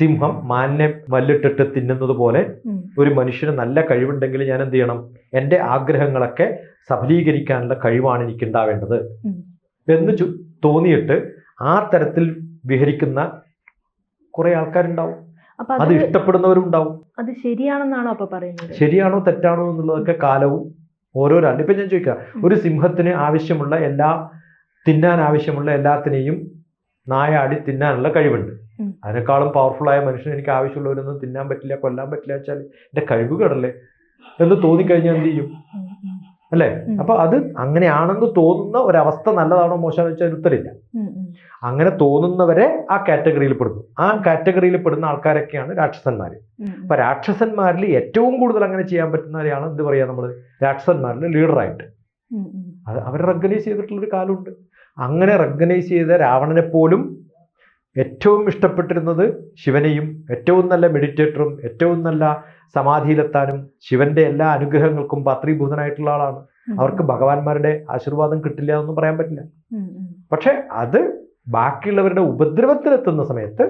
സിംഹം മാനിനെ വല്ലിട്ടിട്ട് തിന്നുന്നത് പോലെ ഒരു മനുഷ്യന് നല്ല കഴിവുണ്ടെങ്കിൽ ഞാൻ എന്ത് ചെയ്യണം? എന്റെ ആഗ്രഹങ്ങളൊക്കെ സഫലീകരിക്കാനുള്ള കഴിവാണ് എനിക്ക് ഉണ്ടാവേണ്ടത് എന്ന് തോന്നിയിട്ട് ആ തരത്തിൽ വിഹരിക്കുന്ന കുറെ ആൾക്കാരുണ്ടാവും. അത് ഇഷ്ടപ്പെടുന്നവരും ഉണ്ടാവും അത് ശരിയാണെന്നാണോ അപ്പൊ പറയുന്നത്? ശരിയാണോ തെറ്റാണോ എന്നുള്ളതൊക്കെ കാലവും ഓരോരാണ്. ഇപ്പൊ ഞാൻ ചോദിക്കാം. ഒരു സിംഹത്തിന് ആവശ്യമുള്ള എല്ലാ തിന്നാൻ ആവശ്യമുള്ള എല്ലാത്തിനെയും നായാടി തിന്നാനുള്ള കഴിവുണ്ട്. അതിനേക്കാളും പവർഫുൾ ആയ മനുഷ്യന് എനിക്ക് ആവശ്യമുള്ളവരൊന്നും തിന്നാൻ പറ്റില്ല കൊല്ലാൻ പറ്റില്ല വെച്ചാൽ എന്റെ കഴിവുകളല്ലേ? എന്ന് തോന്നിക്കഴിഞ്ഞാൽ എന്ത് ചെയ്യും? അല്ലേ. അപ്പൊ അത് അങ്ങനെയാണെന്ന് തോന്നുന്ന ഒരവസ്ഥ നല്ലതാണോ മോശമാണെന്ന് വെച്ചാൽ ഉത്തരില്ല. അങ്ങനെ തോന്നുന്നവരെ ആ കാറ്റഗറിയിൽ പെടുന്നു. ആ കാറ്റഗറിയിൽ പെടുന്ന ആൾക്കാരൊക്കെയാണ് രാക്ഷസന്മാർ അപ്പൊ രാക്ഷസന്മാരിൽ ഏറ്റവും കൂടുതൽ അങ്ങനെ ചെയ്യാൻ പറ്റുന്നവരെയാണ് എന്ത് പറയാ നമ്മൾ രാക്ഷസന്മാരിൽ ലീഡറായിട്ട്. അത് അവർ റെഗനൈസ് ചെയ്തിട്ടുള്ളൊരു കാലമുണ്ട്. അങ്ങനെ റെഗനൈസ് ചെയ്ത രാവണനെ പോലും ഏറ്റവും ഇഷ്ടപ്പെട്ടിരുന്നത് ശിവനെയും ഏറ്റവും നല്ല മെഡിറ്റേറ്ററും ഏറ്റവും നല്ല സമാധിയിലെത്താനും ശിവന്റെ എല്ലാ അനുഗ്രഹങ്ങൾക്കും പാത്രീഭൂതനായിട്ടുള്ള ആളാണ്. അവർക്ക് ഭഗവാന്മാരുടെ ആശീർവാദം കിട്ടില്ല എന്നൊന്നും പറയാൻ പറ്റില്ല. പക്ഷെ അത് ബാക്കിയുള്ളവരുടെ ഉപദ്രവത്തിലെത്തുന്ന സമയത്ത്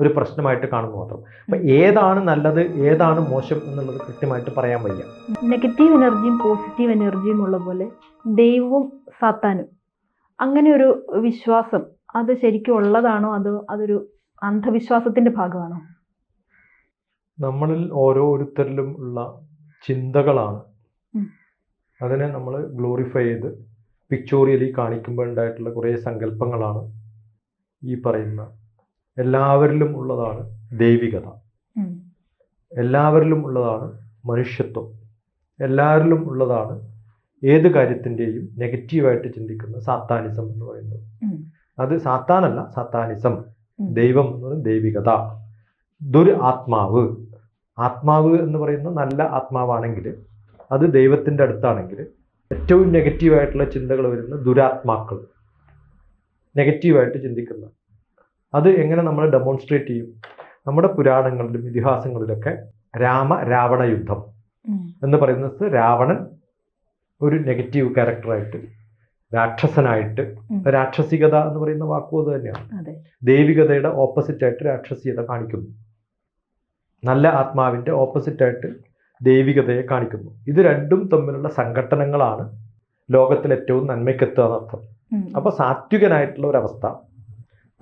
ഒരു പ്രശ്നമായിട്ട് കാണുന്നു മാത്രം. അപ്പൊ ഏതാണ് നല്ലത് ഏതാണ് മോശം എന്നുള്ളത് കൃത്യമായിട്ട് പറയാൻ വയ്യ. നെഗറ്റീവ് എനർജിയും പോസിറ്റീവ് എനർജിയും ഉള്ള പോലെ ദൈവവും സാത്താനും. അങ്ങനെ ഒരു വിശ്വാസം അത് ശരിക്കും ഉള്ളതാണോ? അതോ അതൊരു അന്ധവിശ്വാസത്തിന്റെ ഭാഗമാണോ? നമ്മളിൽ ഓരോരുത്തരിലും ഉള്ള ചിന്തകളാണ്. അതിനെ നമ്മൾ ഗ്ലോറിഫൈ ചെയ്ത് പിക്ചോറിയലി കാണിക്കുമ്പോൾ ഉണ്ടായിട്ടുള്ള കുറേ സങ്കല്പങ്ങളാണ് ഈ പറയുന്ന എല്ലാവരിലും ഉള്ളതാണ് ദൈവികത. എല്ലാവരിലും ഉള്ളതാണ് മനുഷ്യത്വം. എല്ലാവരിലും ഉള്ളതാണ് ഏത് കാര്യത്തിന്റെയും നെഗറ്റീവായിട്ട് ചിന്തിക്കുന്ന സാത്താനിസം എന്ന് പറയുന്നത്. അത് സാത്താനല്ല സാത്താനിസം. ദൈവം എന്ന് പറയുന്നത് ദൈവികത. ദുർ ആത്മാവ്. ആത്മാവ് എന്ന് പറയുന്ന നല്ല ആത്മാവാണെങ്കിൽ അത് ദൈവത്തിന്റെ അടുത്താണെങ്കിൽ ഏറ്റവും നെഗറ്റീവായിട്ടുള്ള ചിന്തകൾ വരുന്ന ദുരാത്മാക്കൾ. നെഗറ്റീവായിട്ട് ചിന്തിക്കുന്ന. അത് എങ്ങനെ നമ്മൾ ഡെമോൺസ്ട്രേറ്റ് ചെയ്യും? നമ്മുടെ പുരാണങ്ങളിലും ഇതിഹാസങ്ങളിലൊക്കെ രാമ രാവണ യുദ്ധം എന്ന് പറയുന്നത് രാവണൻ ഒരു നെഗറ്റീവ് ക്യാരക്ടറായിട്ട് രാക്ഷസനായിട്ട്. രാക്ഷസികത എന്ന് പറയുന്ന വാക്കും അത് തന്നെയാണ്. ദൈവികതയുടെ ഓപ്പോസിറ്റ് ആയിട്ട് രാക്ഷസീയത കാണിക്കുന്നു. നല്ല ആത്മാവിന്റെ ഓപ്പോസിറ്റായിട്ട് ദൈവികതയെ കാണിക്കുന്നു. ഇത് രണ്ടും തമ്മിലുള്ള സംഘട്ടനങ്ങളാണ് ലോകത്തിൽ ഏറ്റവും നന്മയ്ക്കെത്തുക എന്നർത്ഥം. അപ്പോൾ അപ്പൊ സാത്വികനായിട്ടുള്ള ഒരവസ്ഥ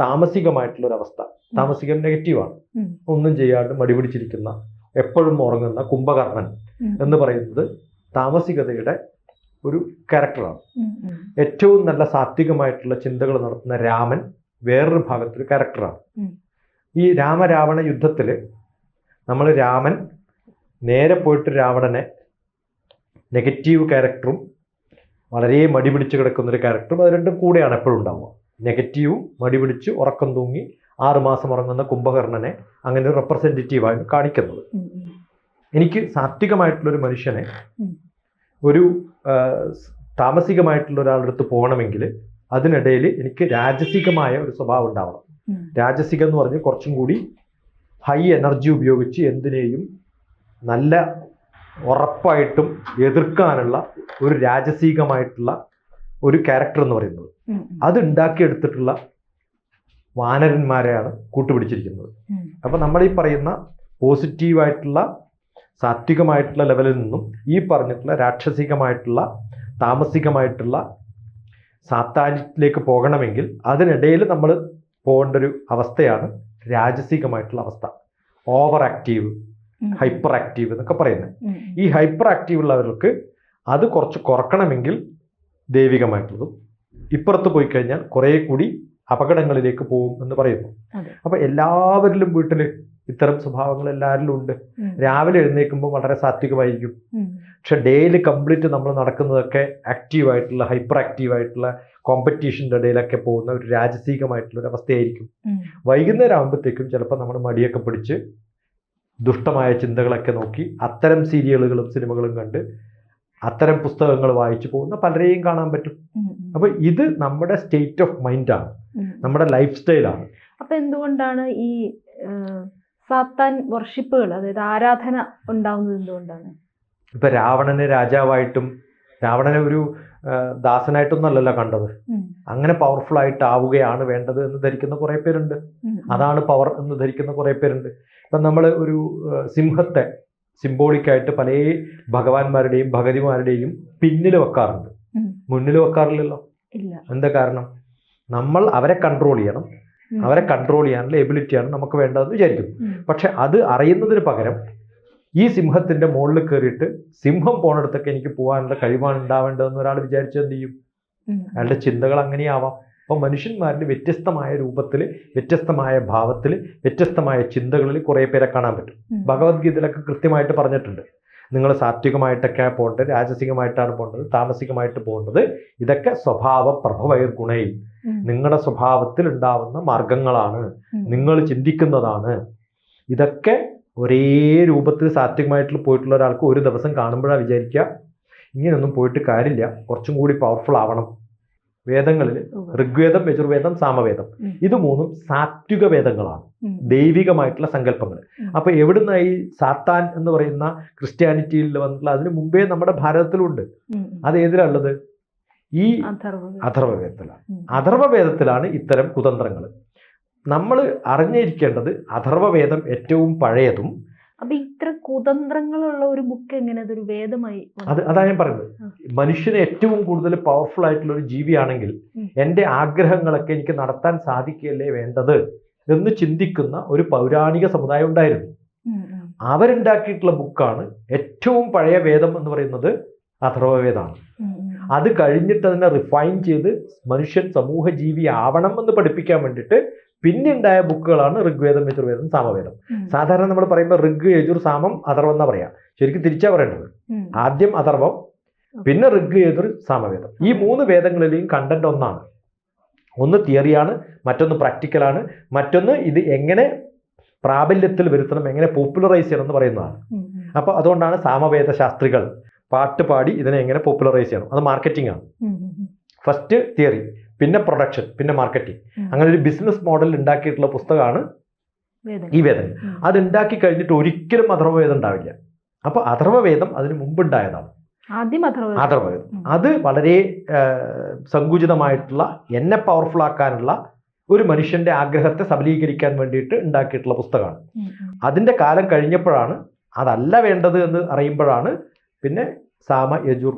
താമസികമായിട്ടുള്ള ഒരവസ്ഥ താമസികം നെഗറ്റീവാണ്. ഒന്നും ചെയ്യാണ്ട് മടിപിടിച്ചിരിക്കുന്ന എപ്പോഴും ഉറങ്ങുന്ന കുംഭകർണൻ എന്ന് പറയുന്നത് താമസികതയുടെ ഒരു ക്യാരക്ടറാണ്. ഏറ്റവും നല്ല സാത്വികമായിട്ടുള്ള ചിന്തകൾ നടത്തുന്ന രാമൻ വേറൊരു ഭാഗത്തൊരു ക്യാരക്ടറാണ് ഈ രാമരാവണ യുദ്ധത്തിൽ നമ്മൾ രാമൻ നേരെ പോയിട്ട് രാവണനെ നെഗറ്റീവ് ക്യാരക്ടറും വളരെ മടി പിടിച്ച് കിടക്കുന്ന ഒരു ക്യാരക്ടറും അത് രണ്ടും കൂടെയാണ് എപ്പോഴും ഉണ്ടാവുക. നെഗറ്റീവും മടി പിടിച്ച് ഉറക്കം തൂങ്ങി ആറുമാസം ഉറങ്ങുന്ന കുംഭകർണനെ അങ്ങനെ ഒരു റെപ്രസെന്റേറ്റീവായി കാണിക്കുന്നത്. എനിക്ക് സാത്വികമായിട്ടുള്ളൊരു മനുഷ്യനെ ഒരു താമസികമായിട്ടുള്ള ഒരാളുടെ അടുത്ത് പോകണമെങ്കിൽ അതിനിടയിൽ എനിക്ക് രാജസികമായ ഒരു സ്വഭാവം ഉണ്ടാവണം. രാജസികം എന്ന് പറഞ്ഞ് കുറച്ചും കൂടി ഹൈ എനർജി ഉപയോഗിച്ച് എന്തിനേയും നല്ല ഉറപ്പായിട്ടും എതിർക്കാനുള്ള ഒരു രാജസീകമായിട്ടുള്ള ഒരു ക്യാരക്ടർ എന്ന് പറയുന്നത്. അത് ഉണ്ടാക്കിയെടുത്തിട്ടുള്ള വാനരന്മാരെയാണ് കൂട്ടുപിടിച്ചിരിക്കുന്നത് അപ്പൊ നമ്മൾ ഈ പറയുന്ന പോസിറ്റീവായിട്ടുള്ള സാത്വികമായിട്ടുള്ള ലെവലിൽ നിന്നും ഈ പറഞ്ഞിട്ടുള്ള രാക്ഷസികമായിട്ടുള്ള താമസികമായിട്ടുള്ള സാത്താനിലേക്ക് പോകണമെങ്കിൽ അതിനിടയിൽ നമ്മൾ പോകേണ്ട ഒരു അവസ്ഥയാണ് രാജസികമായിട്ടുള്ള അവസ്ഥ. ഓവർ ആക്റ്റീവ് ഹൈപ്പർ ആക്റ്റീവ് എന്നൊക്കെ പറയുന്നത്. ഈ ഹൈപ്പർ ആക്റ്റീവ് ഉള്ളവർക്ക് അത് കുറച്ച് കുറക്കണമെങ്കിൽ ദൈവികമായിട്ടുള്ളതും ഇപ്പുറത്ത് പോയി കഴിഞ്ഞാൽ കുറേ കൂടി അപകടങ്ങളിലേക്ക് പോകും എന്ന് പറയുന്നു. അപ്പോൾ അപ്പൊ എല്ലാവരിലും വീട്ടിൽ ഇത്തരം സ്വഭാവങ്ങൾ എല്ലാവരിലും ഉണ്ട്. രാവിലെ എഴുന്നേൽക്കുമ്പോൾ വളരെ സാത്വികമായിരിക്കും. പക്ഷെ ഡെയിലി കംപ്ലീറ്റ് നമ്മൾ നടക്കുന്നതൊക്കെ ആക്റ്റീവായിട്ടുള്ള ഹൈപ്പർ ആക്റ്റീവായിട്ടുള്ള കോമ്പറ്റീഷന്റെ ഇടയിലൊക്കെ പോകുന്ന ഒരു രാജസീകമായിട്ടുള്ള ഒരു അവസ്ഥയായിരിക്കും. വൈകുന്നേരം ആകുമ്പോഴത്തേക്കും ചിലപ്പോൾ നമ്മൾ മടിയൊക്കെ പിടിച്ച് ദുഷ്ടമായ ചിന്തകളൊക്കെ നോക്കി അത്തരം സീരിയലുകളും സിനിമകളും കണ്ട് അത്തരം പുസ്തകങ്ങൾ വായിച്ചു പോകുന്ന പലരെയും കാണാൻ പറ്റും. അപ്പോൾ ഇത് നമ്മുടെ സ്റ്റേറ്റ് ഓഫ് മൈൻഡാണ്. നമ്മുടെ ലൈഫ് സ്റ്റൈലാണ് അപ്പൊ എന്തുകൊണ്ടാണ് ഈ സാത്താൻ വർഷിപ്പുകൾ അതായത് ആരാധന ഉണ്ടാവുന്നത് എന്തുകൊണ്ടാണ്? ഇപ്പൊ രാവണനെ രാജാവായിട്ടും രാവണനെ ഒരു ദാസനായിട്ടൊന്നല്ലല്ലോ കണ്ടത്. അങ്ങനെ പവർഫുൾ ആയിട്ട് ആവുകയാണ് വേണ്ടത് എന്ന് ധരിക്കുന്ന കുറെ പേരുണ്ട്. അതാണ് പവർ എന്ന് ധരിക്കുന്ന കുറെ പേരുണ്ട്. ഇപ്പൊ നമ്മൾ ഒരു സിംഹത്തെ സിംബോളിക്കായിട്ട് പല ഭഗവാന്മാരുടെയും ഭഗതിമാരുടെയും പിന്നിൽ വെക്കാറുണ്ട്. മുന്നിൽ വെക്കാറില്ലല്ലോ. എന്താ കാരണം? നമ്മൾ അവരെ കൺട്രോൾ ചെയ്യണം. അവരെ കൺട്രോൾ ചെയ്യാനുള്ള എബിലിറ്റിയാണ് നമുക്ക് വേണ്ടതെന്ന് വിചാരിക്കുന്നു. പക്ഷെ അത് അറിയുന്നതിന് പകരം ഈ സിംഹത്തിന്റെ മുകളിൽ കയറിയിട്ട് സിംഹം പോണടത്തൊക്കെ എനിക്ക് പോകാനുള്ള കഴിവാണ് ഉണ്ടാവേണ്ടതെന്ന് ഒരാൾ വിചാരിച്ചത് എന്ത് ചെയ്യും? അയാളുടെ ചിന്തകൾ അങ്ങനെയാവാം. അപ്പോൾ മനുഷ്യന്മാരിൽ വ്യത്യസ്തമായ രൂപത്തിൽ വ്യത്യസ്തമായ ഭാവത്തിൽ വ്യത്യസ്തമായ ചിന്തകളിൽ കുറേ പേരെ കാണാൻ പറ്റും. ഭഗവത്ഗീതയിലൊക്കെ കൃത്യമായിട്ട് പറഞ്ഞിട്ടുണ്ട്. നിങ്ങൾ സാത്വികമായിട്ടൊക്കെ പോകേണ്ടത് രാജസികമായിട്ടാണ് പോകേണ്ടത് താമസികമായിട്ട് പോകേണ്ടത്. ഇതൊക്കെ സ്വഭാവ പ്രഭവൈർ ഗുണയിൽ. നിങ്ങളുടെ സ്വഭാവത്തിൽ ഉണ്ടാവുന്ന മാർഗങ്ങളാണ്. നിങ്ങൾ ചിന്തിക്കുന്നതാണ്. ഇതൊക്കെ ഒരേ രൂപത്തിൽ സാത്വികമായിട്ട് പോയിട്ടുള്ള ഒരാൾക്ക് ഒരു ദിവസം കാണുമ്പോഴാണ് വിചാരിക്കുക. ഇങ്ങനെയൊന്നും പോയിട്ട് കാര്യമില്ല. കുറച്ചും കൂടി പവർഫുൾ ആവണം. വേദങ്ങളിൽ ഋഗ്വേദം യജുർവേദം സാമവേദം. ഇത് മൂന്നും സാത്വിക വേദങ്ങളാണ്. ദൈവികമായിട്ടുള്ള സങ്കല്പങ്ങൾ. അപ്പൊ എവിടുന്ന ഈ സാത്താൻ എന്ന് പറയുന്ന ക്രിസ്ത്യാനിറ്റിയിൽ വന്നിട്ടുള്ള അതിന് മുമ്പേ നമ്മുടെ ഭാരതത്തിലുണ്ട്. അത് ഏതിലുള്ളത് ഈ അഥർവവേദത്തിലാണ്. അഥർവവേദത്തിലാണ് ഇത്തരം കുതന്ത്രങ്ങൾ. നമ്മൾ അറിഞ്ഞിരിക്കേണ്ടത് അഥർവവേദം ഏറ്റവും പഴയതും അപ്പൊ ഇത്ര കുതന്ത്രങ്ങളുള്ള ഒരു ബുക്ക് എങ്ങനെ അതൊരു വേദമായി? അത് അതാ ഞാൻ പറയുന്നത്. മനുഷ്യന് ഏറ്റവും കൂടുതൽ പവർഫുൾ ആയിട്ടുള്ള ഒരു ജീവിയാണെങ്കിൽ ഉം. എന്റെ ആഗ്രഹങ്ങളൊക്കെ എനിക്ക് നടത്താൻ സാധിക്കുകയല്ലേ വേണ്ടത് എന്ന് ചിന്തിക്കുന്ന ഒരു പൗരാണിക സമുദായം ഉണ്ടായിരുന്നു. അവരുണ്ടാക്കിയിട്ടുള്ള ബുക്കാണ് ഏറ്റവും പഴയ വേദം എന്ന് പറയുന്നത്. ഉം. അത് കഴിഞ്ഞിട്ട് അതിനെ റിഫൈൻ ചെയ്ത് മനുഷ്യൻ സമൂഹ ജീവി ആവണം എന്ന് പഠിപ്പിക്കാൻ വേണ്ടിയിട്ട് പിന്നുണ്ടായ ബുക്കുകളാണ് ഋഗ്വേദം യജുർവേദം സാമവേദം. സാധാരണ നമ്മൾ പറയുമ്പോൾ ഋഗ് യജുർ സാമം അഥർവം എന്നാ പറയാം. ശരിക്കും തിരിച്ചാ പറയേണ്ടത്. ആദ്യം അഥർവം പിന്നെ ഋഗ് യജുർ സാമവേദം. ഈ മൂന്ന് വേദങ്ങളിലെയും കണ്ടന്റ് ഒന്നാണ്. ഒന്ന് തിയറിയാണ് മറ്റൊന്ന് പ്രാക്ടിക്കലാണ് മറ്റൊന്ന് ഇത് എങ്ങനെ പ്രാബല്യത്തിൽ വരുത്തണം എങ്ങനെ പോപ്പുലറൈസ് ചെയ്യണം എന്ന് പറയുന്നതാണ്. അപ്പോൾ അതുകൊണ്ടാണ് സാമവേദ ശാസ്ത്രികൾ പാട്ട് പാടി ഇതിനെ എങ്ങനെ പോപ്പുലറൈസ് ചെയ്യണം. അത് മാർക്കറ്റിംഗ് ആണ്. ഫസ്റ്റ് തിയറി പിന്നെ പ്രൊഡക്ഷൻ പിന്നെ മാർക്കറ്റിംഗ് അങ്ങനെ ഒരു ബിസിനസ് മോഡൽ ഉണ്ടാക്കിയിട്ടുള്ള പുസ്തകമാണ്. ഈ വേദന. അത് ഉണ്ടാക്കി കഴിഞ്ഞിട്ട് ഒരിക്കലും അഥർവവേദം ഉണ്ടാവില്ല. അപ്പൊ അഥർവവേദം അതിന് മുമ്പുണ്ടായതാണ്. അഥർവവേദം. അത് വളരെ സങ്കുചിതമായിട്ടുള്ള എന്നെ പവർഫുൾ ആക്കാനുള്ള ഒരു മനുഷ്യന്റെ ആഗ്രഹത്തെ സബലീകരിക്കാൻ വേണ്ടിയിട്ട് ഉണ്ടാക്കിയിട്ടുള്ള പുസ്തകമാണ്. അതിന്റെ കാലം കഴിഞ്ഞപ്പോഴാണ് അതല്ല വേണ്ടത് എന്ന് അറിയുമ്പോഴാണ് പിന്നെ സാമ യജുർ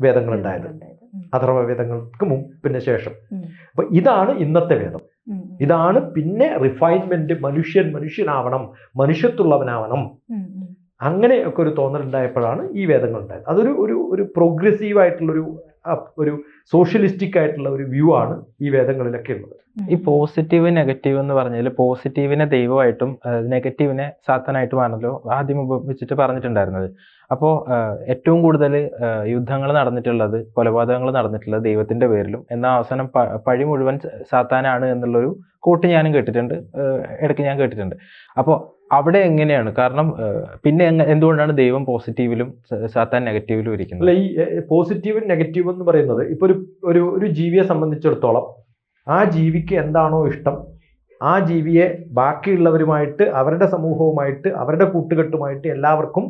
വേദങ്ങൾ ഉണ്ടായത് ഉണ്ടായത്. ഉം. അഥർവ വേദങ്ങൾക്ക് മുമ്പിന് പിന്നെ ശേഷം. അപ്പൊ ഇതാണ് ഇന്നത്തെ വേദം. ഇതാണ് പിന്നെ റിഫൈൻമെന്റ് മനുഷ്യൻ മനുഷ്യനാവണം മനുഷ്യത്തുള്ളവനാവണം അങ്ങനെ ഒക്കെ അങ്ങനെയൊക്കെ ഒരു തോന്നലുണ്ടായപ്പോഴാണ് ഈ വേദങ്ങൾ ഉണ്ടായത് അതൊരു ഒരു ഒരു പ്രോഗ്രസീവ് ആയിട്ടുള്ള ഒരു ഒരു സോഷ്യലിസ്റ്റിക് ആയിട്ടുള്ള ഒരു വ്യൂ ആണ് ഈ വേദങ്ങളിലൊക്കെ ഉള്ളത്. ഈ പോസിറ്റീവ് നെഗറ്റീവ് എന്ന് പറഞ്ഞാൽ പോസിറ്റീവിനെ ദൈവമായിട്ടും നെഗറ്റീവിനെ സാത്തനായിട്ടുമാണല്ലോ ആദ്യം ഉപയോഗിച്ചിട്ട് പറഞ്ഞിട്ടുണ്ടായിരുന്നത്. അപ്പോൾ ഏറ്റവും കൂടുതൽ യുദ്ധങ്ങൾ നടന്നിട്ടുള്ളത് കൊലപാതകങ്ങൾ നടന്നിട്ടുള്ളത് ദൈവത്തിന്റെ പേരിലും എന്നാൽ അവസാനം പഴി മുഴുവൻ സാത്താനാണ് എന്നുള്ളൊരു കൂട്ട് ഞാനും കേട്ടിട്ടുണ്ട് ഇടയ്ക്ക് ഞാൻ കേട്ടിട്ടുണ്ട്. അപ്പോൾ അവിടെ എങ്ങനെയാണ്? കാരണം പിന്നെ എന്തുകൊണ്ടാണ് ദൈവം പോസിറ്റീവിലും സാത്താൻ നെഗറ്റീവിലും ഇരിക്കുന്നത്? അല്ല ഈ പോസിറ്റീവും നെഗറ്റീവും എന്ന് പറയുന്നത് ഇപ്പോൾ ഒരു ഒരു ഒരു ജീവിയെ സംബന്ധിച്ചിടത്തോളം ആ ജീവിക്ക് എന്താണോ ഇഷ്ടം ആ ജീവിയെ ബാക്കിയുള്ളവരുമായിട്ട് അവരുടെ സമൂഹവുമായിട്ട് അവരുടെ കൂട്ടുകെട്ടുമായിട്ട് എല്ലാവർക്കും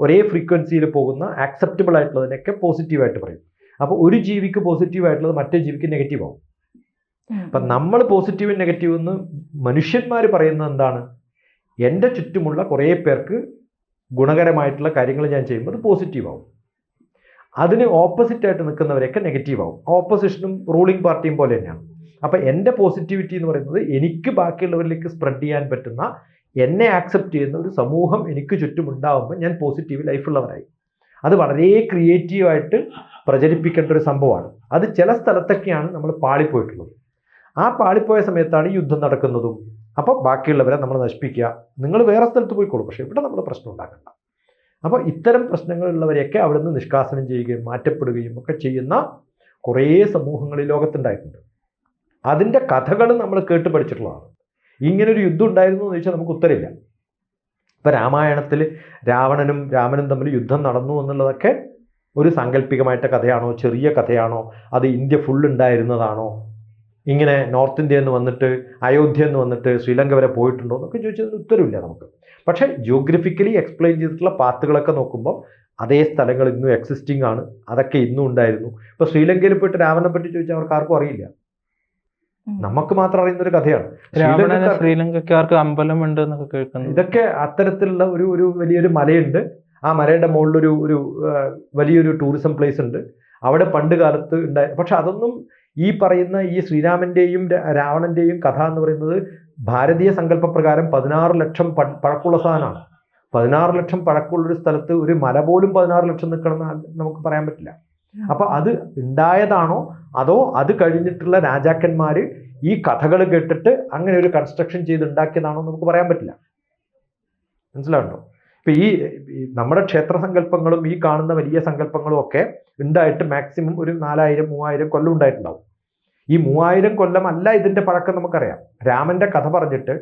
ഒരേ ഫ്രീക്വൻസിയിൽ പോകുന്ന ആക്സെപ്റ്റബിൾ ആയിട്ടുള്ളതിനൊക്കെ പോസിറ്റീവായിട്ട് പറയും. അപ്പോൾ ഒരു ജീവിക്ക് പോസിറ്റീവ് ആയിട്ടുള്ളത് മറ്റേ ജീവിക്ക് നെഗറ്റീവ് ആവും. അപ്പം നമ്മൾ പോസിറ്റീവും നെഗറ്റീവ് എന്ന് മനുഷ്യന്മാർ പറയുന്നത് എന്താണ്? എന്റെ ചുറ്റുമുള്ള കുറേ പേർക്ക് ഗുണകരമായിട്ടുള്ള കാര്യങ്ങൾ ഞാൻ ചെയ്യുമ്പോൾ അത് പോസിറ്റീവ് ആവും. അതിന് ഓപ്പോസിറ്റായിട്ട് നിൽക്കുന്നവരെയൊക്കെ നെഗറ്റീവ് ആവും. ഓപ്പോസിഷനും റൂളിംഗ് പാർട്ടിയും പോലെ തന്നെയാണ്. അപ്പം എന്റെ പോസിറ്റിവിറ്റി എന്ന് പറയുന്നത് എനിക്ക് ബാക്കിയുള്ളവരിലേക്ക് സ്പ്രെഡ് ചെയ്യാൻ പറ്റുന്ന എന്നെ ആക്സെപ്റ്റ് ചെയ്യുന്ന ഒരു സമൂഹം എനിക്ക് ചുറ്റും ഉണ്ടാകുമ്പോൾ ഞാൻ പോസിറ്റീവ് ലൈഫുള്ളവരായി അത് വളരെ ക്രിയേറ്റീവായിട്ട് പ്രചരിപ്പിക്കേണ്ട ഒരു സംഭവമാണ്. അത് ചില സ്ഥലത്തൊക്കെയാണ് നമ്മൾ പാളിപ്പോയിട്ടുള്ളത്. ആ പാളിപ്പോയ സമയത്താണ് യുദ്ധം നടക്കുന്നതും. അപ്പോൾ ബാക്കിയുള്ളവരെ നമ്മൾ നശിപ്പിക്കുക. നിങ്ങൾ വേറെ സ്ഥലത്ത് പോയിക്കോളൂ. പക്ഷേ ഇവിടെ നമ്മൾ പ്രശ്നം ഉണ്ടാക്കണ്ട. അപ്പോൾ ഇത്തരം പ്രശ്നങ്ങളുള്ളവരെയൊക്കെ അവിടെ നിന്ന് നിഷ്കാസനം ചെയ്യുകയും മാറ്റപ്പെടുകയും ഒക്കെ ചെയ്യുന്ന കുറേ സമൂഹങ്ങൾ ഈ ലോകത്തുണ്ടായിട്ടുണ്ട്. അതിന്റെ കഥകൾ നമ്മൾ കേട്ട് പഠിച്ചിട്ടുള്ളതാണ്. ഇങ്ങനൊരു യുദ്ധം ഉണ്ടായിരുന്നു എന്ന് ചോദിച്ചാൽ നമുക്ക് ഉത്തരമില്ല. ഇപ്പം രാമായണത്തിൽ രാവണനും രാമനും തമ്മിൽ യുദ്ധം നടന്നു എന്നുള്ളതൊക്കെ ഒരു സാങ്കല്പികമായിട്ട കഥയാണോ? ചെറിയ കഥയാണോ? അത് ഇന്ത്യ ഫുൾ ഉണ്ടായിരുന്നതാണോ? ഇങ്ങനെ നോർത്ത് ഇന്ത്യയിൽ നിന്ന് വന്നിട്ട് അയോധ്യ എന്ന് വന്നിട്ട് ശ്രീലങ്ക വരെ പോയിട്ടുണ്ടോ എന്നൊക്കെ ചോദിച്ചതിന് ഉത്തരവില്ല നമുക്ക്. പക്ഷേ ജിയോഗ്രഫിക്കലി എക്സ്പ്ലെയിൻ ചെയ്തിട്ടുള്ള പാത്തുകളൊക്കെ നോക്കുമ്പോൾ അതേ സ്ഥലങ്ങൾ ഇന്നും എക്സിസ്റ്റിംഗ് ആണ്. അതൊക്കെ ഇന്നും ഉണ്ടായിരുന്നു. ഇപ്പോൾ ശ്രീലങ്കയിൽ പോയിട്ട് രാവണനെ പറ്റി ചോദിച്ചാൽ അവർക്ക് ആർക്കും അറിയില്ല. നമുക്ക് മാത്രം അറിയുന്ന ഒരു കഥയാണ് ശ്രീലങ്കക്കാർക്ക് അമ്പലം ഉണ്ട് എന്നൊക്കെ കേൾക്കുന്നു. ഇതൊക്കെ അത്തരത്തിലുള്ള ഒരു ഒരു വലിയൊരു മലയുണ്ട്. ആ മലയുടെ മുകളിലൊരു ഒരു വലിയൊരു ടൂറിസം പ്ലേസ് ഉണ്ട്. അവിടെ പണ്ട് കാലത്ത് ഉണ്ടായി പക്ഷെ അതൊന്നും ഈ പറയുന്ന ഈ ശ്രീരാമന്റെയും രാവണന്റെയും കഥ എന്ന് പറയുന്നത് ഭാരതീയ സങ്കല്പപ്രകാരം പതിനാറ് ലക്ഷം പഴക്കുള്ള പഴക്കമുള്ള സാധനമാണ്. പതിനാറ് ലക്ഷം പഴക്കമുള്ള ഒരു സ്ഥലത്ത് ഒരു മല പോലും പതിനാറ് ലക്ഷം നിൽക്കണം എന്ന് നമുക്ക് പറയാൻ പറ്റില്ല. അപ്പൊ അത് ഉണ്ടായതാണോ അതോ അത് കഴിഞ്ഞിട്ടുള്ള രാജാക്കന്മാർ ഈ കഥകൾ കേട്ടിട്ട് അങ്ങനെ ഒരു കൺസ്ട്രക്ഷൻ ചെയ്ത് ഉണ്ടാക്കിയതാണോ നമുക്ക് പറയാൻ പറ്റില്ല. മനസ്സിലാവുണ്ടോ? ഇപ്പൊ ഈ നമ്മുടെ ക്ഷേത്ര സങ്കല്പങ്ങളും ഈ കാണുന്ന വലിയ സങ്കല്പങ്ങളും ഒക്കെ ഉണ്ടായിട്ട് മാക്സിമം ഒരു നാലായിരം മൂവായിരം കൊല്ലം ഉണ്ടായിട്ടുണ്ടാവും. ഈ മൂവായിരം കൊല്ലം അല്ല ഇതിന്റെ പഴക്കം നമുക്കറിയാം. രാമന്റെ കഥ പറഞ്ഞിട്ട്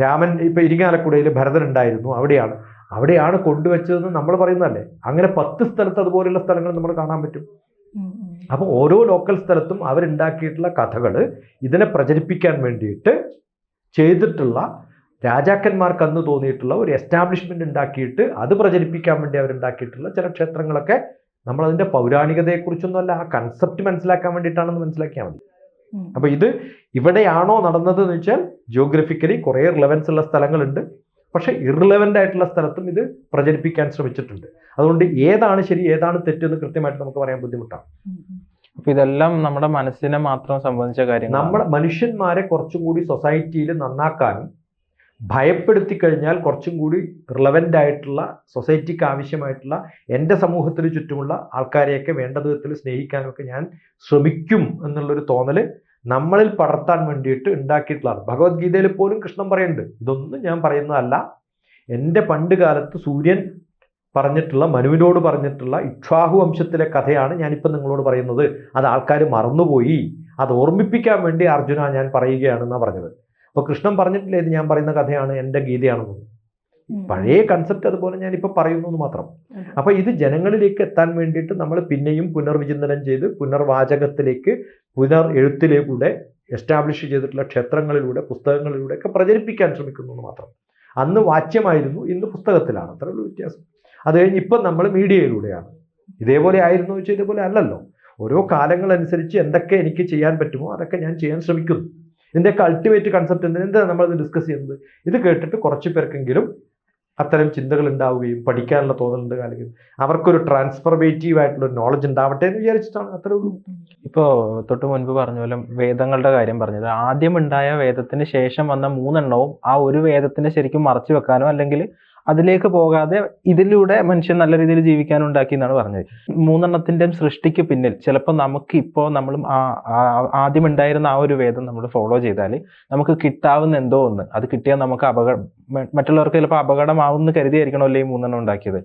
രാമൻ ഇപ്പൊ ഇരിങ്ങാലക്കുടയിൽ ഭരതൻ ഉണ്ടായിരുന്നു അവിടെയാണ്. അവിടെയാണ് കൊണ്ടുവച്ചതെന്ന് നമ്മൾ പറയുന്നതല്ലേ? അങ്ങനെ പത്ത് സ്ഥലത്ത് അതുപോലെയുള്ള സ്ഥലങ്ങൾ നമ്മൾ കാണാൻ പറ്റും. അപ്പോൾ ഓരോ ലോക്കൽ സ്ഥലത്തും അവരുണ്ടാക്കിയിട്ടുള്ള കഥകൾ ഇതിനെ പ്രചരിപ്പിക്കാൻ വേണ്ടിയിട്ട് ചെയ്തിട്ടുള്ള രാജാക്കന്മാർക്ക് അന്ന് തോന്നിയിട്ടുള്ള ഒരു എസ്റ്റാബ്ലിഷ്മെന്റ് ഉണ്ടാക്കിയിട്ട് അത് പ്രചരിപ്പിക്കാൻ വേണ്ടി അവരുണ്ടാക്കിയിട്ടുള്ള ചില ക്ഷേത്രങ്ങളൊക്കെ നമ്മൾ അതിന്റെ പൗരാണികതയെക്കുറിച്ചൊന്നുമല്ല ആ കൺസെപ്റ്റ് മനസ്സിലാക്കാൻ വേണ്ടിയിട്ടാണെന്ന് മനസ്സിലാക്കിയാൽ മതി. അപ്പോൾ അപ്പൊ ഇത് ഇവിടെയാണോ നടന്നത് എന്ന് വെച്ചാൽ ജിയോഗ്രഫിക്കലി കുറേ റിലവൻസ് ഉള്ള സ്ഥലങ്ങളുണ്ട്. പക്ഷെ ഇറിലവന്റ് ആയിട്ടുള്ള സ്ഥലത്തും ഇത് പ്രചരിപ്പിക്കാൻ ശ്രമിച്ചിട്ടുണ്ട് അതുകൊണ്ട് ഏതാണ് ശരി ഏതാണ് തെറ്റെന്ന് കൃത്യമായിട്ട് നമുക്ക് പറയാൻ ബുദ്ധിമുട്ടാണ്. അപ്പൊ ഇതെല്ലാം നമ്മുടെ മനസ്സിനെ മാത്രം സംബന്ധിച്ച കാര്യം നമ്മൾ മനുഷ്യന്മാരെ കുറച്ചും കൂടി സൊസൈറ്റിയിൽ നന്നാക്കാനും ഭയപ്പെടുത്തി കഴിഞ്ഞാൽ കുറച്ചും കൂടി റിലവന്റ് ആയിട്ടുള്ള സൊസൈറ്റിക്ക് ആവശ്യമായിട്ടുള്ള എന്റെ സമൂഹത്തിന് ചുറ്റുമുള്ള ആൾക്കാരെയൊക്കെ വേണ്ട വിധത്തിൽ സ്നേഹിക്കാനൊക്കെ ഞാൻ ശ്രമിക്കും എന്നുള്ളൊരു തോന്നൽ നമ്മളിൽ പടർത്താൻ വേണ്ടിയിട്ട് ഉണ്ടാക്കിയിട്ടുള്ളതാണ്. ഭഗവത്ഗീതയിൽ പോലും കൃഷ്ണൻ പറയുന്നുണ്ട്. ഇതൊന്നും ഞാൻ പറയുന്നതല്ല. എന്റെ പണ്ട് കാലത്ത് സൂര്യൻ പറഞ്ഞിട്ടുള്ള മനുവിനോട് പറഞ്ഞിട്ടുള്ള ഇക്ഷ്വാഹു വംശത്തിലെ കഥയാണ് ഞാനിപ്പോൾ നിങ്ങളോട് പറയുന്നത്. അത് ആൾക്കാർ മറന്നുപോയി. അത് ഓർമ്മിപ്പിക്കാൻ വേണ്ടി അർജുന ഞാൻ പറയുകയാണെന്നാണ് പറഞ്ഞത്. അപ്പോൾ കൃഷ്ണൻ പറഞ്ഞിട്ടില്ല ഇത് ഞാൻ പറയുന്ന കഥയാണ് എന്റെ ഗീതയാണെന്ന്. പഴയ കൺസെപ്റ്റ് അതുപോലെ ഞാൻ ഞാനിപ്പോൾ പറയുന്നു എന്ന് മാത്രം. അപ്പൊ അപ്പോൾ ഇത് ജനങ്ങളിലേക്ക് എത്താൻ വേണ്ടിയിട്ട് നമ്മൾ പിന്നെയും പുനർവിചിന്തനം ചെയ്ത് പുനർവാചകത്തിലേക്ക് പുനർ എഴുത്തിലേക്കൂടെ എസ്റ്റാബ്ലിഷ് ചെയ്തിട്ടുള്ള ക്ഷേത്രങ്ങളിലൂടെ പുസ്തകങ്ങളിലൂടെ ഒക്കെ പ്രചരിപ്പിക്കാൻ ശ്രമിക്കുന്നു എന്ന് മാത്രം. അന്ന് വാച്യമായിരുന്നു ഇന്ന് പുസ്തകത്തിലാണ്. അത്രേ ഉള്ളൂ വ്യത്യാസം. അത് കഴിഞ്ഞ് ഇപ്പം നമ്മൾ മീഡിയയിലൂടെയാണ്. ഇതേപോലെ ആയിരുന്നു വെച്ചാൽ ഇതേപോലെ അല്ലല്ലോ. ഓരോ കാലങ്ങളനുസരിച്ച് എന്തൊക്കെ എനിക്ക് ചെയ്യാൻ പറ്റുമോ അതൊക്കെ ഞാൻ ചെയ്യാൻ ശ്രമിക്കുന്നു. ഇതിന്റെയൊക്കെ അൾട്ടിമേറ്റ് കൺസെപ്റ്റ് എന്താണ് എന്താ നമ്മളത് ഡിസ്കസ് ചെയ്യുന്നത്? ഇത് കേട്ടിട്ട് കുറച്ച് പേർക്കെങ്കിലും അത്തരം ചിന്തകൾ ഉണ്ടാവുകയും പഠിക്കാനുള്ള തോന്നുന്നുണ്ട് അല്ലെങ്കിൽ അവർക്കൊരു ട്രാൻസ്ഫർമേറ്റീവ് ആയിട്ടുള്ള നോളജ് ഉണ്ടാവട്ടെ എന്ന് വിചാരിച്ചിട്ടാണ് അത്രേ ഉള്ളൂ. ഇപ്പോൾ തൊട്ട് മുൻപ് പറഞ്ഞ പോലെ വേദങ്ങളുടെ കാര്യം പറഞ്ഞത്. ആദ്യം ഉണ്ടായ വേദത്തിന് ശേഷം വന്ന മൂന്നെണ്ണവും ആ ഒരു വേദത്തിനെ ശരിക്കും മറച്ചു വെക്കാനോ അല്ലെങ്കിൽ അതിലേക്ക് പോകാതെ ഇതിലൂടെ മനുഷ്യൻ നല്ല രീതിയിൽ ജീവിക്കാൻ ഉണ്ടാക്കി എന്നാണ് പറഞ്ഞത്. മൂന്നെണ്ണത്തിന്റെയും സൃഷ്ടിക്ക് പിന്നിൽ ചിലപ്പോൾ നമുക്ക് ഇപ്പോൾ നമ്മൾ ആദ്യം ഉണ്ടായിരുന്ന ആ ഒരു വേദം നമ്മൾ ഫോളോ ചെയ്താൽ നമുക്ക് കിട്ടാവുന്ന എന്തോ ഒന്ന്. അത് കിട്ടിയാൽ നമുക്ക് അപകടം മറ്റുള്ളവർക്ക് ചിലപ്പോൾ അപകടമാവുമെന്ന് കരുതിയായിരിക്കണമല്ലോ ഈ മൂന്നെണ്ണം ഉണ്ടാക്കിയത്.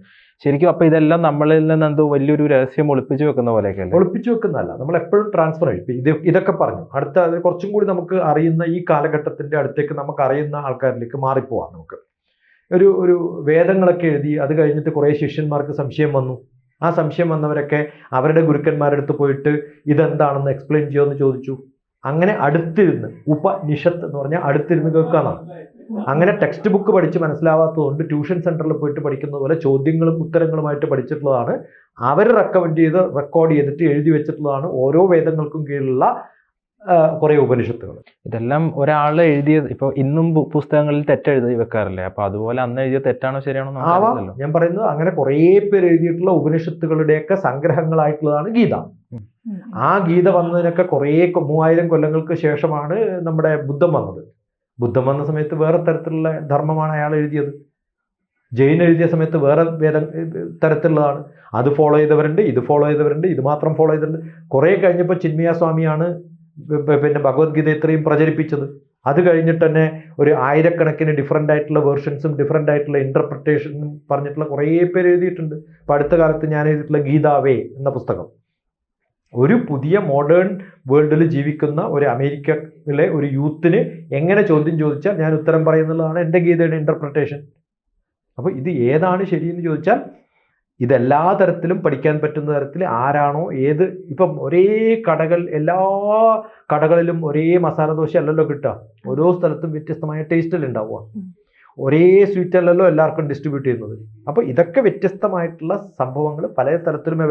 ശരിക്കും അപ്പൊ ഇതെല്ലാം നമ്മളിൽ നിന്ന് എന്തോ വലിയൊരു രഹസ്യം ഒളിപ്പിച്ചു വെക്കുന്ന പോലെയൊക്കെ ഒളിപ്പിച്ചു വെക്കുന്നതല്ല. നമ്മൾ എപ്പോഴും ട്രാൻസ്ഫർ ആയി. ഇത് ഇതൊക്കെ പറഞ്ഞു. അടുത്ത കുറച്ചും കൂടി നമുക്ക് അറിയുന്ന ഈ കാലഘട്ടത്തിന്റെ അടുത്തേക്ക് നമുക്ക് അറിയുന്ന ആൾക്കാരിലേക്ക് മാറിപ്പോവാം നമുക്ക്. ഒരു ഒരു വേദങ്ങളൊക്കെ എഴുതി അത് കഴിഞ്ഞിട്ട് കുറേ ശിഷ്യന്മാർക്ക് സംശയം വന്നു. ആ സംശയം വന്നവരൊക്കെ അവരുടെ ഗുരുക്കന്മാരുടെ അടുത്ത് പോയിട്ട് ഇതെന്താണെന്ന് എക്സ്പ്ലെയിൻ ചെയ്യുമെന്ന് ചോദിച്ചു. അങ്ങനെ അടുത്തിരുന്ന് ഉപനിഷത്ത് എന്ന് പറഞ്ഞാൽ അടുത്തിരുന്ന് കേൾക്കാന്നാണ് അങ്ങനെ ടെക്സ്റ്റ് ബുക്ക് പഠിച്ച് മനസ്സിലാവാത്തതുകൊണ്ട് ട്യൂഷൻ സെന്ററിൽ പോയിട്ട് പഠിക്കുന്ന പോലെ ചോദ്യങ്ങളും ഉത്തരങ്ങളുമായിട്ട് പഠിച്ചിട്ടുള്ളതാണ്. അവർ റെക്കമെൻഡ് ചെയ്ത് റെക്കോർഡ് ചെയ്തിട്ട് എഴുതി വെച്ചിട്ടുള്ളതാണ് ഓരോ വേദങ്ങൾക്കും കീഴിലുള്ള കുറേ ഉപനിഷത്തുകൾ ഇതെല്ലാം ഒരാൾ എഴുതിയത് ഇപ്പൊ ഇന്നും പുസ്തകങ്ങളിൽ തെറ്റെഴുതി വെക്കാറില്ലേ? അപ്പൊ അതുപോലെ അന്ന് എഴുതിയ തെറ്റാണോ ശരിയാണോ ആവാമല്ലോ ആവാം. ഞാൻ പറയുന്നത് അങ്ങനെ കുറേ പേര് എഴുതിയിട്ടുള്ള ഉപനിഷത്തുകളുടെയൊക്കെ സംഗ്രഹങ്ങളായിട്ടുള്ളതാണ് ഗീത. ആ ഗീത വന്നതിനൊക്കെ കുറേ മൂവായിരം കൊല്ലങ്ങൾക്ക് ശേഷമാണ് നമ്മുടെ ബുദ്ധം വന്നത്. ബുദ്ധം വന്ന സമയത്ത് വേറെ തരത്തിലുള്ള ധർമ്മമാണ് അയാൾ എഴുതിയത്. ജെയിൻ എഴുതിയ സമയത്ത് വേറെ വേദ തരത്തിലുള്ളതാണ്. അത് ഫോളോ ചെയ്തവരുണ്ട് ഇത് ഫോളോ ചെയ്തവരുണ്ട് ഇത് മാത്രം ഫോളോ ചെയ്തിട്ടുണ്ട് കുറേ കഴിഞ്ഞപ്പോൾ ചിന്മയ സ്വാമിയാണ് പിന്നെ ഭഗവത്ഗീത ഇത്രയും പ്രചരിപ്പിച്ചത്. അത് കഴിഞ്ഞിട്ട് തന്നെ ഒരു ആയിരക്കണക്കിന് ഡിഫറെന്റ് ആയിട്ടുള്ള വേർഷൻസും ഡിഫറെന്റ് ആയിട്ടുള്ള ഇന്റർപ്രിട്ടേഷനും പറഞ്ഞിട്ടുള്ള കുറേ പേര് എഴുതിയിട്ടുണ്ട്. ഇപ്പം അടുത്ത കാലത്ത് ഞാൻ എഴുതിയിട്ടുള്ള ഗീതാവേ എന്ന പുസ്തകം. ഒരു പുതിയ മോഡേൺ വേൾഡിൽ ജീവിക്കുന്ന ഒരു അമേരിക്കയിലെ ഒരു യൂത്തിന് എങ്ങനെ ചോദ്യം ചോദിച്ചാൽ ഞാൻ ഉത്തരം പറയുന്നുള്ളതാണ് എന്റെ ഗീതയുടെ ഇന്റർപ്രിട്ടേഷൻ അപ്പോൾ ഇത് ഏതാണ് ശരിയെന്ന് ചോദിച്ചാൽ ഇതെല്ലാ തരത്തിലും പഠിക്കാൻ പറ്റുന്ന തരത്തിൽ ആരാണോ ഏത് ഇപ്പം ഒരേ കടകൾ എല്ലാ കടകളിലും ഒരേ മസാല ദോശ അല്ലല്ലോ കിട്ടുക. ഓരോ സ്ഥലത്തും വ്യത്യസ്തമായ ടേസ്റ്റിൽ ഉണ്ടാവുക. ഒരേ സ്വീറ്റ് അല്ലല്ലോ എല്ലാവർക്കും ഡിസ്ട്രിബ്യൂട്ട് ചെയ്യുന്നത്. അപ്പോൾ ഇതൊക്കെ വ്യത്യസ്തമായിട്ടുള്ള സംഭവങ്ങൾ പല തരത്തിലും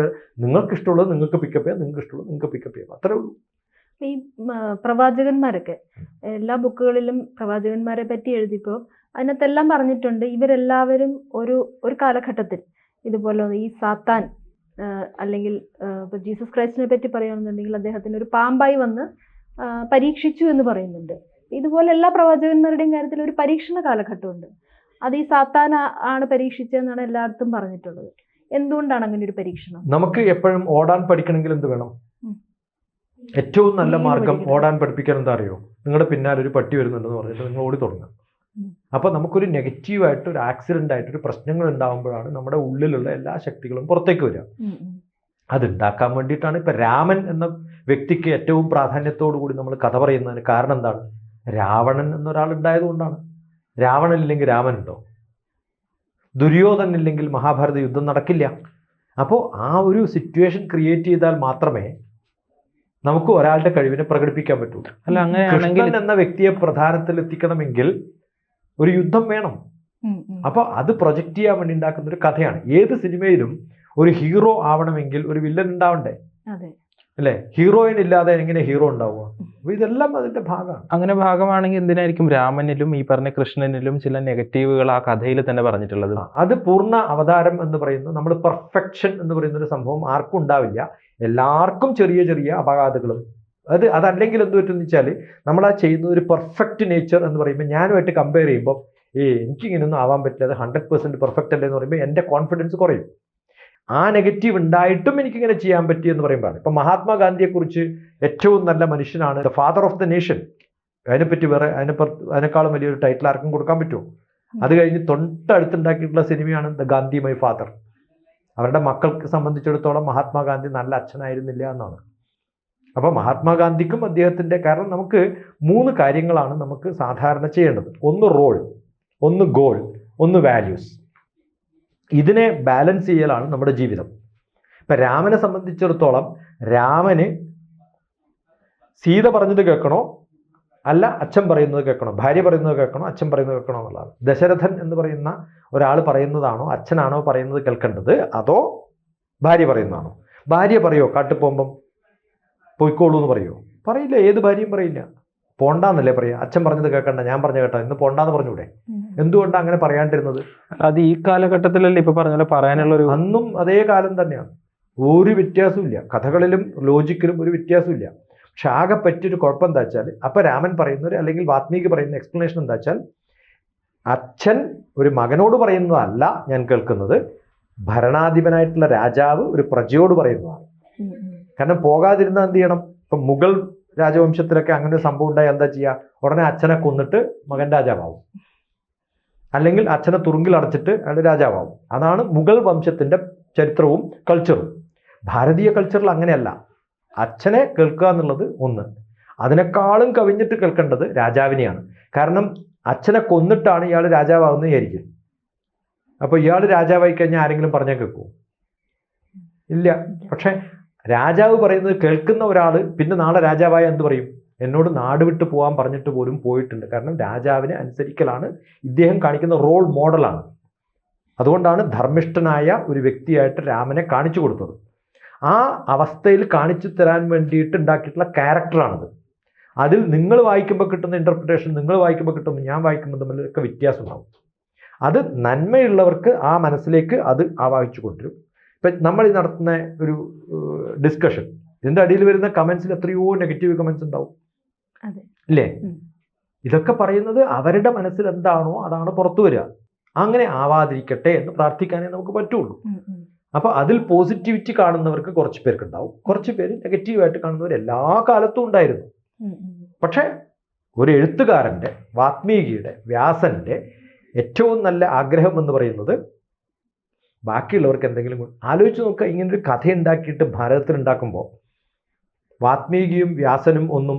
നിങ്ങൾക്ക് ഇഷ്ടമുള്ളത് നിങ്ങൾക്ക് പിക്കപ്പ് ചെയ്യാം നിങ്ങൾക്ക് ഇഷ്ടമുള്ളത് നിങ്ങൾക്ക് പിക്കപ്പ് ചെയ്യാം. അത്രേ ഉള്ളൂ. ഈ പ്രവാചകന്മാരൊക്കെ എല്ലാ ബുക്കുകളിലും പ്രവാചകന്മാരെ പറ്റി എഴുതിയപ്പോൾ അതിനകത്തെല്ലാം പറഞ്ഞിട്ടുണ്ട് ഇവരെല്ലാവരും ഒരു ഒരു കാലഘട്ടത്തിൽ ഇതുപോലെ ഈ സാത്താൻ അല്ലെങ്കിൽ ആ, ഇപ്പൊ ജീസസ് ക്രൈസ്റ്റിനെ പറ്റി പറയുകയാണെന്നുണ്ടെങ്കിൽ അദ്ദേഹത്തിന് ഒരു പാമ്പായി വന്ന് പരീക്ഷിച്ചു എന്ന് പറയുന്നുണ്ട്. ഇതുപോലെ എല്ലാ പ്രവാചകന്മാരുടെയും കാര്യത്തിൽ ഒരു പരീക്ഷണ കാലഘട്ടമുണ്ട്. അത് ഈ സാത്താൻ ആണ് പരീക്ഷിച്ചതെന്നാണ് എല്ലായിടത്തും പറഞ്ഞിട്ടുള്ളത്. എന്തുകൊണ്ടാണ് അങ്ങനെ ഒരു പരീക്ഷണം? നമുക്ക് എപ്പോഴും ഓടാൻ പഠിക്കണമെങ്കിൽ എന്ത് വേണം? ഏറ്റവും നല്ല മാർഗം ഓടാൻ പഠിപ്പിക്കാൻ എന്താ അറിയോ? നിങ്ങളുടെ പിന്നാലെ ഒരു പട്ടി വരുന്നുണ്ടെന്ന് പറഞ്ഞിട്ട് നിങ്ങൾ ഓടി തുടങ്ങുക. ഉം. അപ്പൊ നമുക്കൊരു നെഗറ്റീവായിട്ട് ഒരു ആക്സിഡന്റ് ആയിട്ട് ഒരു പ്രശ്നങ്ങൾ ഉണ്ടാകുമ്പോഴാണ് നമ്മുടെ ഉള്ളിലുള്ള എല്ലാ ശക്തികളും പുറത്തേക്ക് വരിക. ഉം, ഉം. അത് ഉണ്ടാക്കാൻ വേണ്ടിയിട്ടാണ് ഇപ്പൊ രാമൻ എന്ന വ്യക്തിക്ക് ഏറ്റവും പ്രാധാന്യത്തോടു കൂടി നമ്മൾ കഥ പറയുന്നതിന് കാരണം എന്താണ്? രാവണൻ എന്നൊരാൾ ഉണ്ടായതുകൊണ്ടാണ് രാവണൻ ഇല്ലെങ്കിൽ രാമൻ ഉണ്ടോ? ദുര്യോധനൻ ഇല്ലെങ്കിൽ മഹാഭാരത യുദ്ധം നടക്കില്ല. അപ്പോൾ ആ ഒരു സിറ്റുവേഷൻ ക്രിയേറ്റ് ചെയ്താൽ മാത്രമേ നമുക്ക് ഒരാളുടെ കഴിവിനെ പ്രകടിപ്പിക്കാൻ പറ്റൂ. അല്ല അങ്ങനെ കൃഷ്ണൻ എന്ന വ്യക്തിയെ പ്രധാനത്തിൽ എത്തിക്കണമെങ്കിൽ ഒരു യുദ്ധം വേണം. അപ്പോൾ അത് പ്രൊജക്റ്റ് ചെയ്യാൻ വേണ്ടി ഉണ്ടാക്കുന്ന ഒരു കഥയാണ്. ഏത് സിനിമയിലും ഒരു ഹീറോ ആവണമെങ്കിൽ ഒരു വില്ലൻ ഉണ്ടാവണ്ടേ? അതെ. അല്ലേ? ഹീറോയിൻ ഇല്ലാതെ എങ്ങനെ ഹീറോ ഉണ്ടാവുക? അപ്പൊ ഇതെല്ലാം അതിന്റെ ഭാഗമാണ്. അങ്ങനെ ഭാഗമാണെങ്കിൽ എന്തിനായിരിക്കും രാമനിലും ഈ പറഞ്ഞ കൃഷ്ണനിലും ചില നെഗറ്റീവുകൾ ആ കഥയിൽ തന്നെ പറഞ്ഞിട്ടുള്ളത്? അത് പൂർണ അവതാരം എന്ന് പറയുന്നത് നമ്മൾ പെർഫെക്ഷൻ എന്ന് പറയുന്ന ഒരു സംഭവം ആർക്കും ഉണ്ടാവില്ല. എല്ലാവർക്കും ചെറിയ ചെറിയ അപഘാതങ്ങളും അത് അതല്ലെങ്കിൽ എന്ത് പറ്റുമെന്ന് വെച്ചാൽ നമ്മൾ ആ ചെയ്യുന്ന ഒരു പെർഫെക്റ്റ് നേച്ചർ എന്ന് പറയുമ്പോൾ ഞാനുമായിട്ട് കമ്പയർ ചെയ്യുമ്പോൾ ഏ എനിക്കിങ്ങനെയൊന്നും ആവാൻ പറ്റില്ല. അത് ഹൺഡ്രഡ് പെർസെന്റ് പെർഫെക്റ്റ് അല്ലേ? എന്ന് പറയുമ്പോൾ എന്റെ കോൺഫിഡൻസ് കുറയും. ആ നെഗറ്റീവ് ഉണ്ടായിട്ടും എനിക്കിങ്ങനെ ചെയ്യാൻ പറ്റി എന്ന് പറയുമ്പോഴാണ്. ഇപ്പം മഹാത്മാഗാന്ധിയെക്കുറിച്ച് ഏറ്റവും നല്ല മനുഷ്യനാണ് the father of the nation അതിനെപ്പറ്റി വേറെ അതിനെ അതിനേക്കാളും വലിയൊരു ടൈറ്റിൽ ആർക്കും കൊടുക്കാൻ പറ്റുമോ? അത് കഴിഞ്ഞ് തൊട്ടടുത്തുണ്ടാക്കിയിട്ടുള്ള സിനിമയാണ് ദ ഗാന്ധി മൈ ഫാദർ അവരുടെ മക്കൾക്ക് സംബന്ധിച്ചിടത്തോളം മഹാത്മാഗാന്ധി നല്ല അച്ഛനായിരുന്നില്ല എന്നാണ്. അപ്പോൾ മഹാത്മാഗാന്ധിക്കും അദ്ദേഹത്തിന്റെ കാരണം നമുക്ക് മൂന്ന് കാര്യങ്ങളാണ് നമുക്ക് സാധാരണ ചെയ്യേണ്ടത്. ഒന്ന് റോൾ ഒന്ന് ഗോൾ ഒന്ന് വാല്യൂസ് ഇതിനെ ബാലൻസ് ചെയ്യലാണ് നമ്മുടെ ജീവിതം. ഇപ്പം രാമനെ സംബന്ധിച്ചിടത്തോളം രാമന് സീത പറഞ്ഞത് കേൾക്കണോ? അല്ല അച്ഛൻ പറയുന്നത് കേൾക്കണോ? ഭാര്യ പറയുന്നത് കേൾക്കണോ? അച്ഛൻ പറയുന്നത് കേൾക്കണോ എന്നുള്ളതാണ്. ദശരഥൻ എന്ന് പറയുന്ന ഒരാൾ പറയുന്നതാണോ? അച്ഛനാണോ പറയുന്നത് കേൾക്കേണ്ടത്? അതോ ഭാര്യ പറയുന്നതാണോ? ഭാര്യ പറയോ കാട്ടിൽ പോകുമ്പം പോയിക്കോളൂ എന്ന് പറയുമോ പറയില്ല ഏത് ഭാര്യയും പറയില്ല. പോണ്ടാന്നല്ലേ പറയാ. അച്ഛൻ പറഞ്ഞത് കേൾക്കണ്ട ഞാൻ പറഞ്ഞ കേട്ടോ. ഇന്ന് പോണ്ടാന്ന് പറഞ്ഞൂടെ. എന്തുകൊണ്ടാണ് അങ്ങനെ പറയാണ്ടിരുന്നത്? അത് ഈ കാലഘട്ടത്തിലല്ലേ ഇപ്പൊ പറഞ്ഞ പറയാനുള്ള ഒരു അന്നും അതേ കാലം തന്നെയാണ്. ഒരു വ്യത്യാസമില്ല കഥകളിലും ലോജിക്കിലും ഒരു വ്യത്യാസമില്ല പക്ഷെ ആകെ പറ്റിയൊരു കുഴപ്പം എന്താ വെച്ചാൽ അപ്പൊ രാമൻ പറയുന്നൊരു അല്ലെങ്കിൽ വാത്മീകി പറയുന്ന എക്സ്പ്ലനേഷൻ എന്താ വെച്ചാൽ അച്ഛൻ ഒരു മകനോട് പറയുന്നതല്ല ഞാൻ കേൾക്കുന്നത്. ഭരണാധിപനായിട്ടുള്ള രാജാവ് ഒരു പ്രജയോട് പറയുന്നതാണ്. കാരണം പോകാതിരുന്നാൽ എന്ത് ചെയ്യണം? ഇപ്പം മുഗൾ രാജവംശത്തിലൊക്കെ അങ്ങനെ ഒരു സംഭവം ഉണ്ടായി എന്താ ചെയ്യുക ഉടനെ അച്ഛനെ കൊന്നിട്ട് മകൻ രാജാവാകും അല്ലെങ്കിൽ അച്ഛനെ തുറുങ്കിൽ അടച്ചിട്ട് അയാൾ രാജാവാകും അതാണ് മുഗൾ വംശത്തിന്റെ ചരിത്രവും കൾച്ചറും ഭാരതീയ കൾച്ചറിൽ അങ്ങനെയല്ല. അച്ഛനെ കേൾക്കുക എന്നുള്ളത് ഒന്ന്. അതിനേക്കാളും കവിഞ്ഞിട്ട് കേൾക്കേണ്ടത് രാജാവിനെയാണ്. കാരണം അച്ഛനെ കൊന്നിട്ടാണ് ഇയാൾ രാജാവാകുന്നത് വിചാരിക്കും. അപ്പോൾ ഇയാൾ രാജാവായി കഴിഞ്ഞാൽ ആരെങ്കിലും പറഞ്ഞാൽ കേൾക്കുമോ ഇല്ല. പക്ഷേ രാജാവ് പറയുന്നത് കേൾക്കുന്ന ഒരാൾ പിന്നെ നാളെ രാജാവായ എന്ത് പറയും? എന്നോട് നാട് വിട്ട് പോകാൻ പറഞ്ഞിട്ട് പോലും പോയിട്ടുണ്ട്. കാരണം രാജാവിനെ അനുസരിക്കലാണ് ഇദ്ദേഹം കാണിക്കുന്ന റോൾ മോഡലാണ് അതുകൊണ്ടാണ് ധർമ്മിഷ്ഠനായ ഒരു വ്യക്തിയായിട്ട് രാമനെ കാണിച്ചു കൊടുത്തത്. ആ അവസ്ഥയിൽ കാണിച്ചു തരാൻ വേണ്ടിയിട്ട് ഉണ്ടാക്കിയിട്ടുള്ള ക്യാരക്ടറാണത് അതിൽ നിങ്ങൾ വായിക്കുമ്പോൾ കിട്ടുന്ന ഇന്റർപ്രിട്ടേഷൻ നിങ്ങൾ വായിക്കുമ്പോൾ കിട്ടുമ്പോൾ ഞാൻ വായിക്കുമ്പോൾ തമ്മിലൊക്കെ വ്യത്യാസം ഉണ്ടാവും. അത് നന്മയുള്ളവർക്ക് ആ മനസ്സിലേക്ക് അത് ആവാഹിച്ചു കൊണ്ടുവരും. ഇപ്പം നമ്മൾ ഈ നടത്തുന്ന ഒരു ഡിസ്കഷൻ ഇതിന്റെ അടിയിൽ വരുന്ന കമൻസിൽ എത്രയോ നെഗറ്റീവ് കമൻസ് ഉണ്ടാവും. ഇല്ലേ? ഇതൊക്കെ പറയുന്നത് അവരുടെ മനസ്സിൽ എന്താണോ അതാണ് പുറത്തു വരിക. അങ്ങനെ ആവാതിരിക്കട്ടെ എന്ന് പ്രാർത്ഥിക്കാനേ നമുക്ക് പറ്റുള്ളൂ. അപ്പോൾ അതിൽ പോസിറ്റിവിറ്റി കാണുന്നവർക്ക് കുറച്ച് പേർക്ക് ഉണ്ടാവും കുറച്ച് പേര് നെഗറ്റീവായിട്ട് കാണുന്നവർ എല്ലാ കാലത്തും ഉണ്ടായിരുന്നു. പക്ഷേ ഒരു എഴുത്തുകാരന്റെ വാത്മീകിയുടെ വ്യാസന്റെ ഏറ്റവും നല്ല ആഗ്രഹം എന്ന് പറയുന്നത് ബാക്കിയുള്ളവർക്ക് എന്തെങ്കിലും ആലോചിച്ച് നോക്കുക. ഇങ്ങനൊരു കഥ ഉണ്ടാക്കിയിട്ട് ഭാരതത്തിൽ ഉണ്ടാക്കുമ്പോൾ വാത്മീകിയും വ്യാസനും ഒന്നും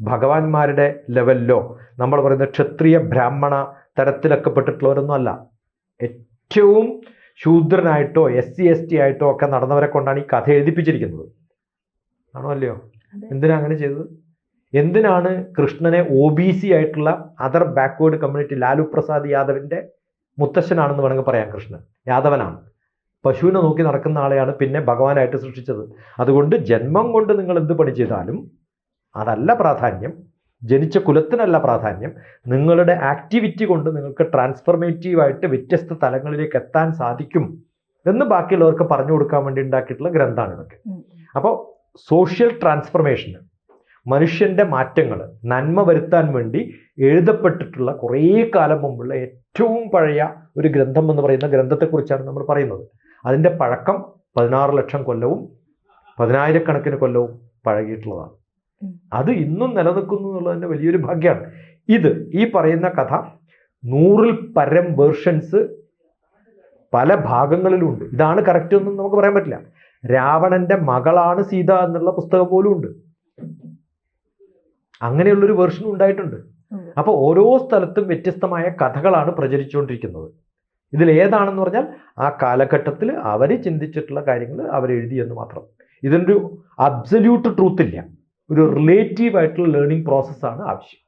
ഭഗവാന്മാരുടെ ലെവലിലോ നമ്മൾ പറയുന്ന ക്ഷത്രിയ ബ്രാഹ്മണ തരത്തിലൊക്കെ പെട്ടിട്ടുള്ളവരൊന്നും അല്ല. ഏറ്റവും ശൂദ്രനായിട്ടോ എസ് സി എസ് ടി ആയിട്ടോ ഒക്കെ നടന്നവരെ കൊണ്ടാണ് ഈ കഥ എഴുതിപ്പിച്ചിരിക്കുന്നത്. ആണോ അല്ലയോ? എന്തിനാ അങ്ങനെ ചെയ്തത്? എന്തിനാണ് കൃഷ്ണനെ ഒ ബി സി ആയിട്ടുള്ള other backward community Lalu Prasad യാദവിന്റെ മുത്തശ്ശനാണെന്ന് വേണമെങ്കിൽ പറയാം കൃഷ്ണൻ. യാദവനാണ്. പശുവിനെ നോക്കി നടക്കുന്ന ആളെയാണ് പിന്നെ ഭഗവാനായിട്ട് സൃഷ്ടിച്ചത്. അതുകൊണ്ട് ജന്മം കൊണ്ട് നിങ്ങൾ എന്ത് പണി ചെയ്താലും അതല്ല പ്രാധാന്യം. ജനിച്ച കുലത്തിനല്ല പ്രാധാന്യം. നിങ്ങളുടെ ആക്ടിവിറ്റി കൊണ്ട് നിങ്ങൾക്ക് ട്രാൻസ്ഫർമേറ്റീവായിട്ട് വ്യത്യസ്ത തലങ്ങളിലേക്ക് എത്താൻ സാധിക്കും എന്ന് ബാക്കിയുള്ളവർക്ക് പറഞ്ഞു കൊടുക്കാൻ വേണ്ടി ഉണ്ടാക്കിയിട്ടുള്ള ഗ്രന്ഥമാണ് ഇതൊക്കെ. അപ്പോൾ സോഷ്യൽ ട്രാൻസ്ഫർമേഷന് മനുഷ്യന്റെ മാറ്റങ്ങൾ നന്മ വരുത്താൻ വേണ്ടി എഴുതപ്പെട്ടിട്ടുള്ള കുറേ കാലം മുമ്പുള്ള ഏറ്റവും പഴയ ഒരു ഗ്രന്ഥം എന്ന് പറയുന്ന ഗ്രന്ഥത്തെക്കുറിച്ചാണ് നമ്മൾ പറയുന്നത്. അതിന്റെ പഴക്കം പതിനാറ് ലക്ഷം കൊല്ലവും പതിനായിരക്കണക്കിന് കൊല്ലവും പഴകിയിട്ടുള്ളതാണ്. അത് ഇന്നും നിലനിൽക്കുന്നു തന്നെ വലിയൊരു ഭാഗ്യമാണ്. ഇത് ഈ പറയുന്ന കഥ നൂറിൽ പരം വേർഷൻസ് പല ഭാഗങ്ങളിലുണ്ട്. ഇതാണ് കറക്റ്റ് ഒന്നും നമുക്ക് പറയാൻ പറ്റില്ല. രാവണന്റെ മകളാണ് സീത എന്നുള്ള പുസ്തകം പോലും ഉണ്ട്. അങ്ങനെയുള്ളൊരു വേർഷൻ ഉണ്ടായിട്ടുണ്ട്. അപ്പൊ അപ്പോൾ ഓരോ സ്ഥലത്തും വ്യത്യസ്തമായ കഥകളാണ് പ്രചരിച്ചുകൊണ്ടിരിക്കുന്നത്. ഇതിൽ ഏതാണെന്ന് പറഞ്ഞാൽ ആ കാലഘട്ടത്തിൽ അവർ ചിന്തിച്ചിട്ടുള്ള കാര്യങ്ങൾ അവർ എന്ന് മാത്രം. ഇതിനൊരു അബ്സല്യൂട്ട് ട്രൂത്ത് ഇല്ല. ഒരു റിലേറ്റീവ് ആയിട്ടുള്ള ലേണിംഗ് പ്രോസസ്സാണ് ആവശ്യം.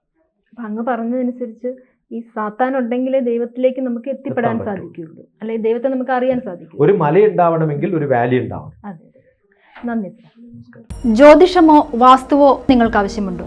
അപ്പൊ അങ്ങ് പറഞ്ഞതനുസരിച്ച് ഈ സാത്താൻ ഉണ്ടെങ്കിലേ ദൈവത്തിലേക്ക് നമുക്ക് എത്തിപ്പെടാൻ സാധിക്കുള്ളൂ അല്ലെ ദൈവത്തെ നമുക്ക് അറിയാൻ സാധിക്കും ഒരു മല ഉണ്ടാവണമെങ്കിൽ ഒരു വാലി ഉണ്ടാവണം. അതെ. നന്ദി ജ്യോതിഷമോ വാസ്തുവോ നിങ്ങൾക്ക് ആവശ്യമുണ്ടോ?